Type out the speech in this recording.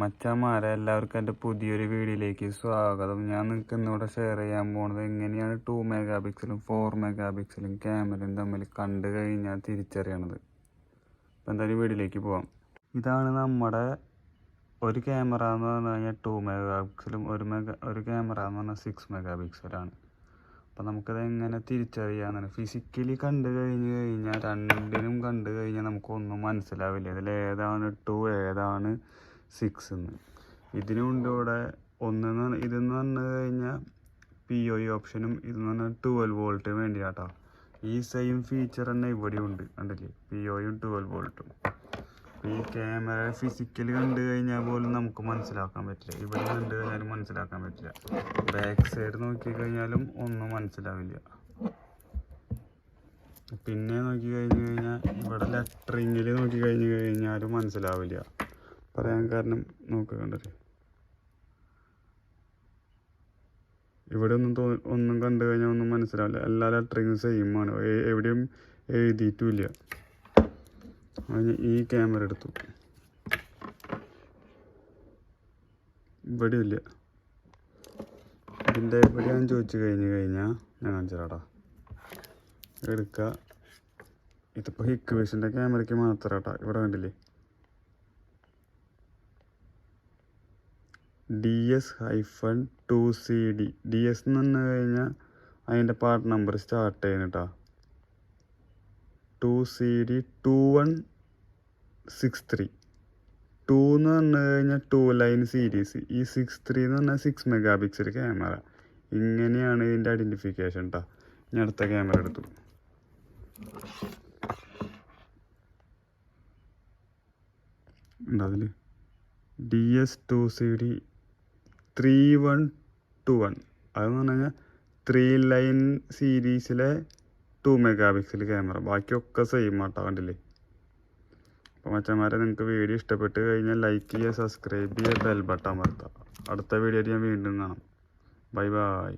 മച്ചന്മാരെ എല്ലാവർക്കും എന്റെ പുതിയൊരു വീഡിയോയിലേക്ക് സ്വാഗതം. ഞാൻ നിങ്ങൾക്ക് ഇന്നിവിടെ ഷെയർ ചെയ്യാൻ പോകുന്നത് എങ്ങനെയാണ് ടു മെഗാ പിക്സലും ഫോർ മെഗാ പിക്സലും ക്യാമറയും തമ്മിൽ കണ്ടു കഴിഞ്ഞാൽ തിരിച്ചറിയണത്. അപ്പം എന്തായാലും വീഡിയോയിലേക്ക് പോവാം. ഇതാണ് നമ്മുടെ ഒരു ക്യാമറ എന്ന് പറഞ്ഞു കഴിഞ്ഞാൽ ടു മെഗാ പിക്സലും ഒരു മെഗാ ഒരു ക്യാമറ എന്ന് പറഞ്ഞാൽ സിക്സ് മെഗാ പിക്സലാണ് അപ്പം നമുക്കത് എങ്ങനെ തിരിച്ചറിയാമെന്നാണ് ഫിസിക്കലി കണ്ടു കഴിഞ്ഞ് കഴിഞ്ഞാൽ രണ്ടിനും കണ്ടു കഴിഞ്ഞാൽ നമുക്കൊന്നും മനസ്സിലാവില്ല. ഇതിൽ ഏതാണ് ടു ഏതാണ് സിക്സ് എന്ന്. ഇതിനുണ്ട് ഇവിടെ ഒന്നെന്ന് ഇതെന്ന് പറഞ്ഞു കഴിഞ്ഞാൽ പി ഒ ഇ ഓപ്ഷനും ഇതെന്ന് പറഞ്ഞാൽ ട്വൽവ് വോൾട്ട് വേണ്ടിയാട്ടോ. ഈ സെയിം ഫീച്ചർ തന്നെ ഇവിടെ ഉണ്ട് കണ്ടില്ലേ? പി ഒയും ട്വൽവ് വോൾട്ടും ഈ ക്യാമറ ഫിസിക്കലി കണ്ടു കഴിഞ്ഞാൽ പോലും നമുക്ക് മനസ്സിലാക്കാൻ പറ്റില്ല. ഇവിടെ കണ്ടു കഴിഞ്ഞാലും മനസ്സിലാക്കാൻ പറ്റില്ല. ബാക്ക് സൈഡ് നോക്കി കഴിഞ്ഞാലും ഒന്നും മനസ്സിലാവില്ല. പിന്നെ നോക്കി കഴിഞ്ഞു കഴിഞ്ഞാൽ ഇവിടെ ലെറ്ററിങ്ങിൽ നോക്കി കഴിഞ്ഞു കഴിഞ്ഞാലും മനസ്സിലാവില്ല. പറയാൻ കാരണം നോക്കുക കണ്ടില്ലേ ഇവിടെ ഒന്നും തോ ഒന്നും കണ്ടു കഴിഞ്ഞാൽ ഒന്നും മനസ്സിലാവില്ല. എല്ലാ ലെറ്ററിങ്ങും സെയിം ആണ്. എവിടെയും എഴുതിയിട്ടുമില്ല. അതിന് ഈ ക്യാമറ എടുത്തു. ഇവിടെ ഇല്ല ഇതിന്റെ എവിടെയാന്ന് ചോദിച്ചു കഴിഞ്ഞ് കഴിഞ്ഞാൽ ഞാൻ കാണിച്ചാടാ എടുക്കുക ഇതിപ്പോൾ ഹിക്വേഷന്റെ ക്യാമറയ്ക്ക് മാത്രം ഇവിടെ കണ്ടില്ലേ? D S hyphen two C D D S എന്ന് പറഞ്ഞു കഴിഞ്ഞാൽ അതിന്റെ പാർട്ട് നമ്പർ സ്റ്റാർട്ട് ചെയ്യുന്നു കേട്ടോ two C D two one six three two എന്ന് പറഞ്ഞു കഴിഞ്ഞാൽ ടു ലൈൻ സീരീസ് ഈ സിക്സ് ത്രീ എന്ന് പറഞ്ഞാൽ സിക്സ് മെഗാ പിക്സൽ ക്യാമറ ഇങ്ങനെയാണ് ഇതിന്റെ ഐഡന്റിഫിക്കേഷൻ കേട്ടോ ഞാൻ അടുത്ത ക്യാമറ എടുത്തു. ഉണ്ടോ D S two C D three one two one അതെന്ന് പറഞ്ഞു ത്രീ ലൈൻ സീരീസിലെ ടു മെഗാ പിക്സൽ ക്യാമറ ബാക്കിയൊക്കെ സെയിം ആട്ടോ കണ്ടില്ലേ? അപ്പോൾ മച്ചന്മാരെ നിങ്ങൾക്ക് വീഡിയോ ഇഷ്ടപ്പെട്ട് കഴിഞ്ഞാൽ ലൈക്ക് ചെയ്യുക സബ്സ്ക്രൈബ് ചെയ്യുക ബെൽ ബട്ടൺ അമർത്തുക. അടുത്ത വീഡിയോയിൽ ഞാൻ വീണ്ടും കാണാം. Bye bye